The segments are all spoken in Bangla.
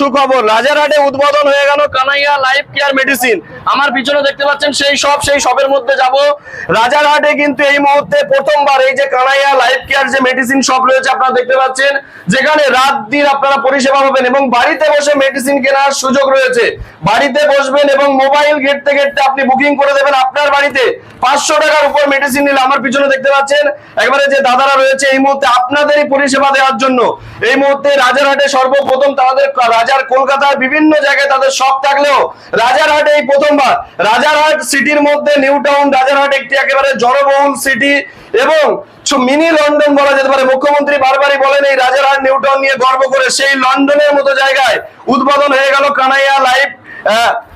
সুখবর, রাজারহাটে উদ্বোধন হয়ে গেল কানাইয়া লাইফ কেয়ার মেডিসিন। আমার পিছনে দেখতে পাচ্ছেন সেই সব, সেই শপের মধ্যে যাব। রাজারহাটে কিন্তু এই মুহূর্তে প্রথমবার এই যে কানাইয়া লাইফ কেয়ার যে মেডিসিন শপ রয়েছে আপনারা দেখতে পাচ্ছেন, যেখানে রাত দিন আপনারা পরিষেবা পাবেন এবং বাড়িতে বসে মেডিসিন কেনার সুযোগ রয়েছে। বাড়িতে বসবেন এবং মোবাইল ঘেটতে ঘেটতে আপনি বুকিং করে দেবেন আপনার বাড়িতে। পাঁচশো টাকার উপর মেডিসিন নিলে আমার পিছনে দেখতে পাচ্ছেন, একবারে যে দাদারা রয়েছে, এই মুহূর্তে আপনাদেরই পরিষেবা দেওয়ার জন্য। এই মুহূর্তে রাজারহাটে সর্বপ্রথম তাদের রাজার কলকাতার বিভিন্ন জায়গায় তাদের শখ থাকলেও রাজারহাট এই প্রথমবার, রাজারহাট সিটির মধ্যে নিউ টাউন, রাজারহাট একটি একেবারে জনবহুল সিটি এবং মিনি লন্ডন বলা যেতে পারে। মুখ্যমন্ত্রী বারবারই বলেন, এই রাজারহাট নিউটাউন নিয়ে গর্ব করে সেই লন্ডনের মতো জায়গায় উদ্বোধন হয়ে গেল কানাইয়া লাইফ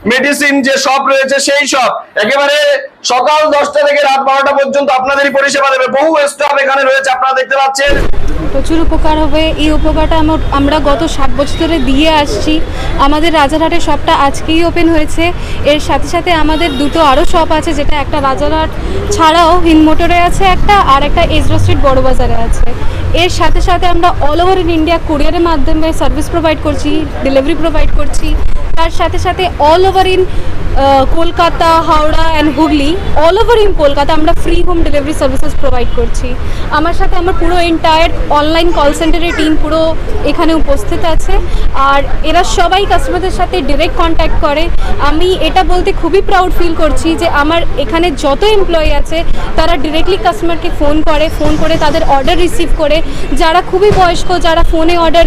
মেডিসিন যে শপ রয়েছে সেই শপ একেবারে সকাল দশটা থেকে রাত বারোটা পর্যন্ত আপনাদেরই পরিষেবা দেবে। বহু স্টাফ এখানে রয়েছে, আপনারা দেখতে পাচ্ছেন। প্রচুর উপকার হবে। এই উপকারটা আমর- গত সাত বছর ধরে দিয়ে আসছি। আমাদের রাজারহাটের শপটা আজকেই ওপেন হয়েছে। এর সাথে সাথে আমাদের দুটো আরও শপ আছে, যেটা একটা রাজারহাট ছাড়াও হিন মোটরে আছে একটা, আর একটা এজরা স্ট্রিট বড় বাজারে আছে। এর সাথে সাথে আমরা অল ওভার ইন ইন্ডিয়া কুরিয়ারের মাধ্যমে সার্ভিস প্রোভাইড করছি ডেলিভারি প্রোভাইড করছি। তার সাথে সাথে all over in Kolkata, Howrah and Hooghly all over in Kolkata আমরা free home delivery services provide করছি। আমার সাথে আমার পুরো এন্টায়ার অনলাইন কল সেন্টারের টিম পুরো এখানে উপস্থিত আছে। আর এরা সবাই কাস্টমারদের সাথে ডিরেক্ট কন্ট্যাক্ট করে। আমি এটা বলতে খুবই প্রাউড ফিল করছি যে আমার এখানে যত এমপ্লয়ি আছে, তারা ডিরেক্টলি কাস্টমারকে ফোন করে ফোন করে তাদের অর্ডার রিসিভ করে। যারা খুবই বয়স্ক, যারা ফোনে অর্ডার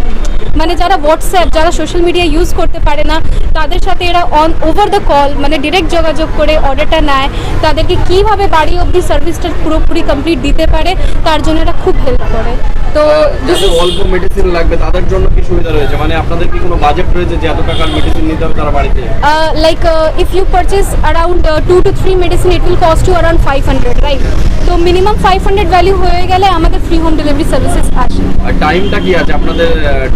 মানে যারা হোয়াটসঅ্যাপ যারা সোশ্যাল মিডিয়া ইউজ করতে পারে না তাদের সাথে এরা অন ওভার দ্য কল মানে ডিরেক্ট যোগাযোগ করে অর্ডারটা নেয়। তাদেরকে কীভাবে বাড়ি অবধি সার্ভিসটা পুরোপুরি কমপ্লিট দিতে পারে তার জন্য এরা খুব হেল্প করে। তো যাদের অল্প মেডিসিন লাগবে তাদের জন্য কি সুবিধা রয়েছে? মানে আপনাদের কি কোনো বাজেট রয়েছে যে এত টাকার মেডিসিন নিতে হবে তারা বাড়িতে? uh, if you purchase around uh, 2 to 3 medicine it will cost you around 500 right? তো মিনিমাম 500 ভ্যালু হয়ে গেলে আমাদের ফ্রি হোম ডেলিভারি সার্ভিসেস আসে। আর টাইমটা কি আছে? আপনাদের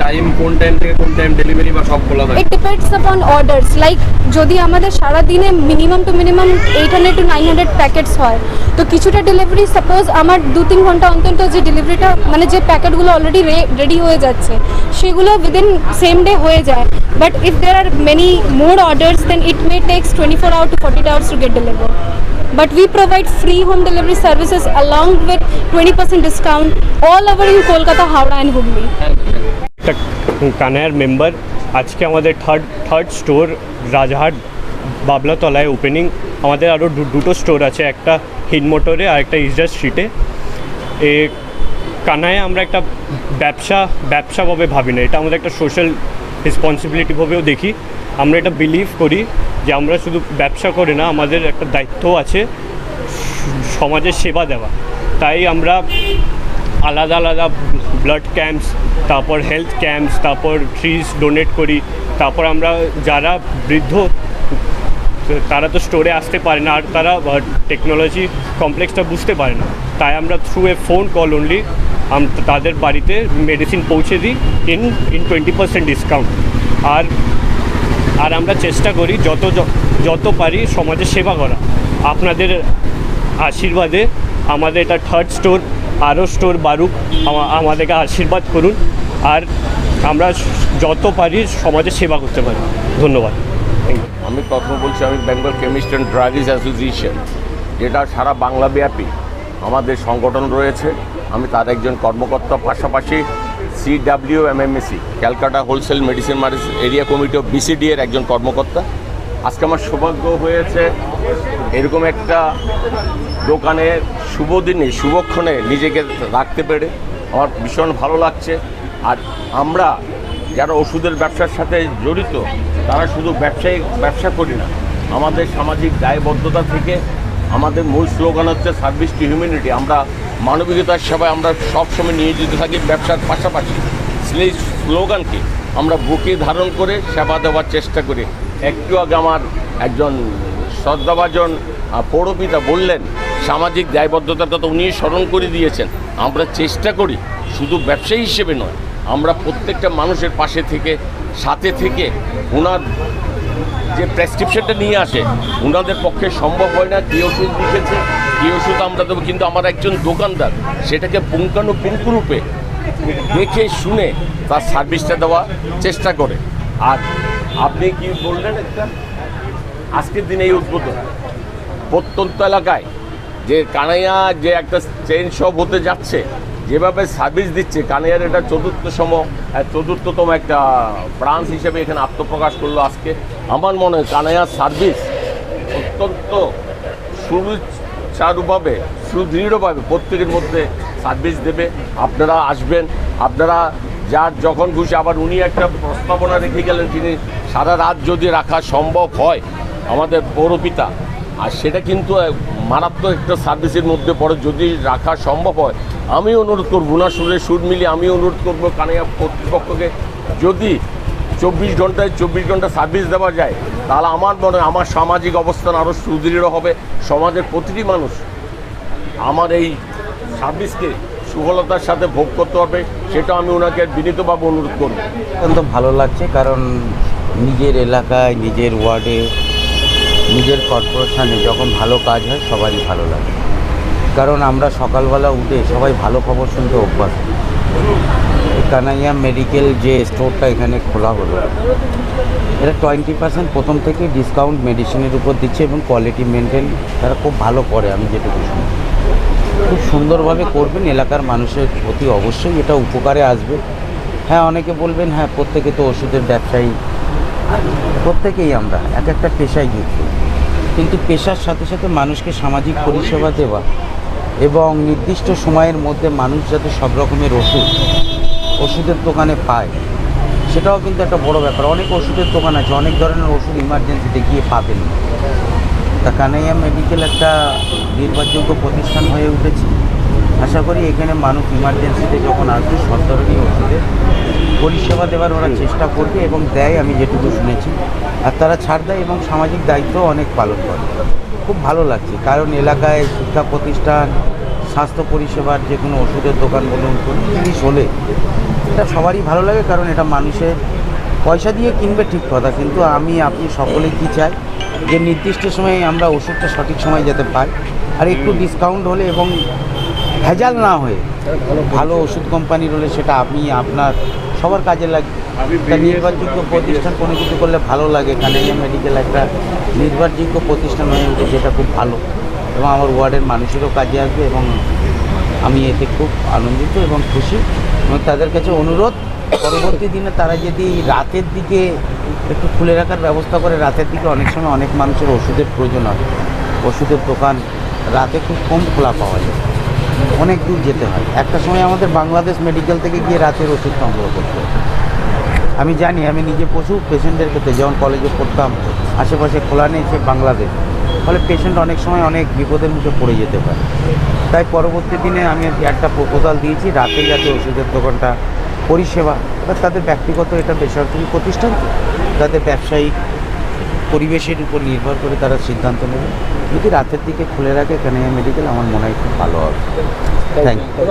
টাইম কোন টাইম থেকে কোন টাইম ডেলিভারি বা সব খোলা থাকে? It depends upon orders like যদি আমাদের সারা দিনে minimum to minimum eight hundred to nine hundred packets হয় তো কিছুটা ডেলিভারি সাপোজ আমার দু তিন ঘণ্টা অন্তত যে ডেলিভারিটা মানে যে প্যাকেটগুলো অলরেডি রেডি হয়ে যাচ্ছে সেগুলো উইদিন সেম ডে হয়ে যায় but if there are many more orders then it may takes twenty four hour to forty hours to get deliver But we provide free home delivery services along with 20% discount all over in Kolkata, Howrah and Hubli. কানায়ার মেম্বার আজকে আমাদের থার্ড থার্ড স্টোর রাজাহাট বাবলাতলায় ওপেনিং আমাদের আরও দুটো স্টোর আছে একটা হিন মোটরে আর একটা ইজরা স্ট্রিটে এ কানায় আমরা একটা ব্যবসা ব্যবসাভাবে ভাবি না এটা আমাদের একটা সোশ্যাল রেসপন্সিবিলিটিভাবেও দেখি আমরা এটা বিলিভ করি যে আমরা শুধু ব্যবসা করে না আমাদের একটা দায়িত্ব আছে সমাজের সেবা দেওয়া তাই আমরা আলাদা আলাদা ব্লাড ক্যাম্পস তারপর হেলথ ক্যাম্পস তারপর ট্রিজ ডোনেট করি, তারপর আমরা যারা বৃদ্ধ, তারা তো স্টোরে আসতে পারে না, আর তারা টেকনোলজি কমপ্লেক্সটা বুঝতে পারে না। তাই আমরা through a phone call only তাদের বাড়িতে মেডিসিন পৌঁছে দিই in in twenty percent discount আর আর আমরা চেষ্টা করি যত যত পারি সমাজের সেবা করা। আপনাদের আশীর্বাদে আমাদের এটা থার্ড স্টোর আরও স্টোর বাড়ুক আমাদেরকে আশীর্বাদ করুন। আর আমরা যত পারি সমাজে সেবা করতে পারি। ধন্যবাদ। আমি প্রথম বলছি, আমি Bengal chemist and druggists association যেটা সারা বাংলাব্যাপী আমাদের সংগঠন রয়েছে। আমি তার একজন কর্মকর্তা, পাশাপাশি CW MMAC Calcutta wholesale medicine market area committee of BCD এর একজন কর্মকর্তা। আজকে আমার সৌভাগ্য হয়েছে, এরকম একটা দোকানে শুভ দিনে শুভক্ষণে নিজেকে রাখতে পেরে আমার ভীষণ ভালো লাগছে। আর আমরা যারা ওষুধের ব্যবসার সাথে জড়িত, তারা শুধু ব্যবসায়ী, ব্যবসা করি না। আমাদের সামাজিক দায়বদ্ধতা থেকে আমাদের মূল স্লোগান হচ্ছে সার্ভিস টু হিউম্যানিটি। আমরা মানবিকতার সেবায় আমরা সবসময় নিয়োজিত থাকি ব্যবসার পাশাপাশি। সেই স্লোগানকে আমরা বুকে ধারণ করে সেবা দেওয়ার চেষ্টা করি। একটু আগে আমার একজন শ্রদ্ধাভাজন পৌরপিতা বললেন সামাজিক দায়বদ্ধতার কথা উনি স্মরণ করে দিয়েছেন। আমরা চেষ্টা করি, শুধু ব্যবসায়ী হিসেবে নয়, আমরা প্রত্যেকটা মানুষের পাশে থেকে, সাথে থেকে ওনার যে প্রেসক্রিপশনটা নিয়ে আসে ওনাদের পক্ষে সম্ভব হয় না, কী ওষুধ লিখেছে, কী ওষুধ আমরা দেবো, কিন্তু আমার একজন দোকানদার, সেটাকে পুঙ্খানুপুঙ্খরূপে দেখে শুনে তার সার্ভিসটা দেওয়ার চেষ্টা করে। আর আপনি কি বললেন একটা? আজকের দিনে এই উদ্বোধন, প্রত্যন্ত এলাকায় যে কানাইয়া যে একটা চেইন সব হতে যাচ্ছে যেভাবে সার্ভিস দিচ্ছে কানাইয়ার এটা চতুর্থতম আহ, চতুর্থতম একটা ব্রাঞ্চ হিসেবে এখানে আত্মপ্রকাশ করল আজকে। আমার মনে হয় কানাইয়ার সার্ভিস অত্যন্ত সুচারুভাবে সুদৃঢ়ভাবে প্রত্যেকের মধ্যে সার্ভিস দেবে। আপনারা আসবেন আপনারা যার যখন খুশি আবার উনি একটা প্রস্তাবনা রেখে গেলেন তিনি সারা রাত যদি রাখা সম্ভব হয় আমাদের পৌরপিতা আর সেটা কিন্তু মারাত্মক একটা সার্ভিসের মধ্যে পড়ে। যদি রাখা সম্ভব হয়, আমি অনুরোধ করব না সুরে সুর মিলিয়ে আমি অনুরোধ করব কানাইয়া কর্তৃপক্ষকে, যদি চব্বিশ ঘন্টায় চব্বিশ ঘণ্টা সার্ভিস দেওয়া যায়, তাহলে আমার মনে হয় আমার সামাজিক অবস্থান আরও সুদৃঢ় হবে। সমাজের প্রতিটি মানুষ আমার এই সার্ভিসকে, সুফলতার সাথে ভোগ করতে পারবে, সেটা আমি ওনাকে বিনীতভাবে অনুরোধ করব। অত্যন্ত ভালো লাগছে, কারণ নিজের এলাকায়, নিজের ওয়ার্ডে নিজের কর্পোরেশনে যখন ভালো কাজ হয়, সবারই ভালো লাগে। কারণ আমরা সকালবেলা উঠে সবাই ভালো খবর শুনতে অভ্যাস কানাইয়া মেডিকেল যে স্টোরটা এখানে খোলা হলো, এটা টোয়েন্টি পার্সেন্ট প্রথম থেকে ডিসকাউন্ট মেডিসিনের উপর দিচ্ছে এবং কোয়ালিটি মেনটেন তারা খুব ভালো করে, আমি যেটুকু শুনি। খুব সুন্দরভাবে করবেন, এলাকার মানুষের প্রতি অবশ্যই এটা উপকারে আসবে। হ্যাঁ অনেকে বলবেন হ্যাঁ প্রত্যেকে তো ওষুধের ব্যবসায়ী। প্রত্যেকেই আমরা, এক একটা পেশায় যুক্ত কিন্তু পেশার সাথে সাথে মানুষকে সামাজিক পরিষেবা দেওয়া এবং নির্দিষ্ট সময়ের মধ্যে মানুষ যাতে সব রকমের ওষুধ ওষুধের দোকানে পায়, সেটাও কিন্তু একটা বড় ব্যাপার। অনেক ওষুধের দোকান আছে, অনেক ধরনের ওষুধ ইমার্জেন্সিতে গিয়ে পাবেন। তা কানাইয়া মেডিকেল একটা নির্ভরযোগ্য প্রতিষ্ঠান হয়ে উঠেছে। আশা করি এখানে মানুষ ইমার্জেন্সিতে যখন আসবে সব ধরনের ওষুধের পরিষেবা দেওয়ার ওরা চেষ্টা করবে এবং দেয়, আমি যেটুকু শুনেছি। আর তারা ছাড় দেয় এবং সামাজিক দায়িত্ব অনেক পালন করে। খুব ভালো লাগছে, কারণ এলাকায় শিক্ষা প্রতিষ্ঠান, স্বাস্থ্য পরিষেবার যে কোনো ওষুধের দোকান বলুন কোনো জিনিস হলে এটা সবারই ভালো লাগে, কারণ এটা মানুষের পয়সা দিয়ে কিনবে ঠিক কথা, কিন্তু আমি, আপনি সকলেই কি চাই? যে নির্দিষ্ট সময়ে আমরা ওষুধটা সঠিক সময় যেতে পাই। আর একটু ডিসকাউন্ট হলে এবং ভেজাল না হয়ে ভালো ওষুধ কোম্পানির হলে সেটা আপনি আপনার সবার কাজে লাগবে একটা নির্ভরযোগ্য প্রতিষ্ঠান কোনো কিছু করলে ভালো লাগে। কানাইয়া মেডিকেল একটা নির্ভরযোগ্য প্রতিষ্ঠান হয়ে উঠে যেটা খুব ভালো। এবং আমার ওয়ার্ডের মানুষেরও কাজে আসবে এবং আমি এতে খুব আনন্দিত এবং খুশি। এবং তাদের কাছে অনুরোধ পরবর্তী দিনে তারা যদি রাতের দিকে একটু খুলে রাখার ব্যবস্থা করে রাতের দিকে অনেক সময় অনেক মানুষের ওষুধের প্রয়োজন হয়। ওষুধের দোকান রাতে খুব কম খোলা পাওয়া যায়। অনেক দূর যেতে হয়। একটা সময় আমাদের বাংলাদেশ মেডিকেল থেকে গিয়ে রাতের ওষুধ সংগ্রহ করতে আমি জানি, আমি নিজে প্রচুর পেশেন্টদের ক্ষেত্রে যখন কলেজে পড়তাম, আশেপাশে খোলা নেই সে বাংলাদেশ, ফলে পেশেন্ট অনেক সময় অনেক বিপদের মুখে পড়ে যেতে পারে। তাই পরবর্তী দিনে আমি একটা প্রপোজাল দিয়েছি রাতে যাতে ওষুধের দোকানটা পরিষেবা, এবার তাদের ব্যক্তিগত এটা বেসরকারি প্রতিষ্ঠান তাদের ব্যবসায়িক পরিবেশের উপর নির্ভর করে তারা সিদ্ধান্ত নেবে। যদি রাতের দিকে খুলে রাখে, এখানে মেডিকেল আমার মনে হয় খুব ভালো হবে। Thank you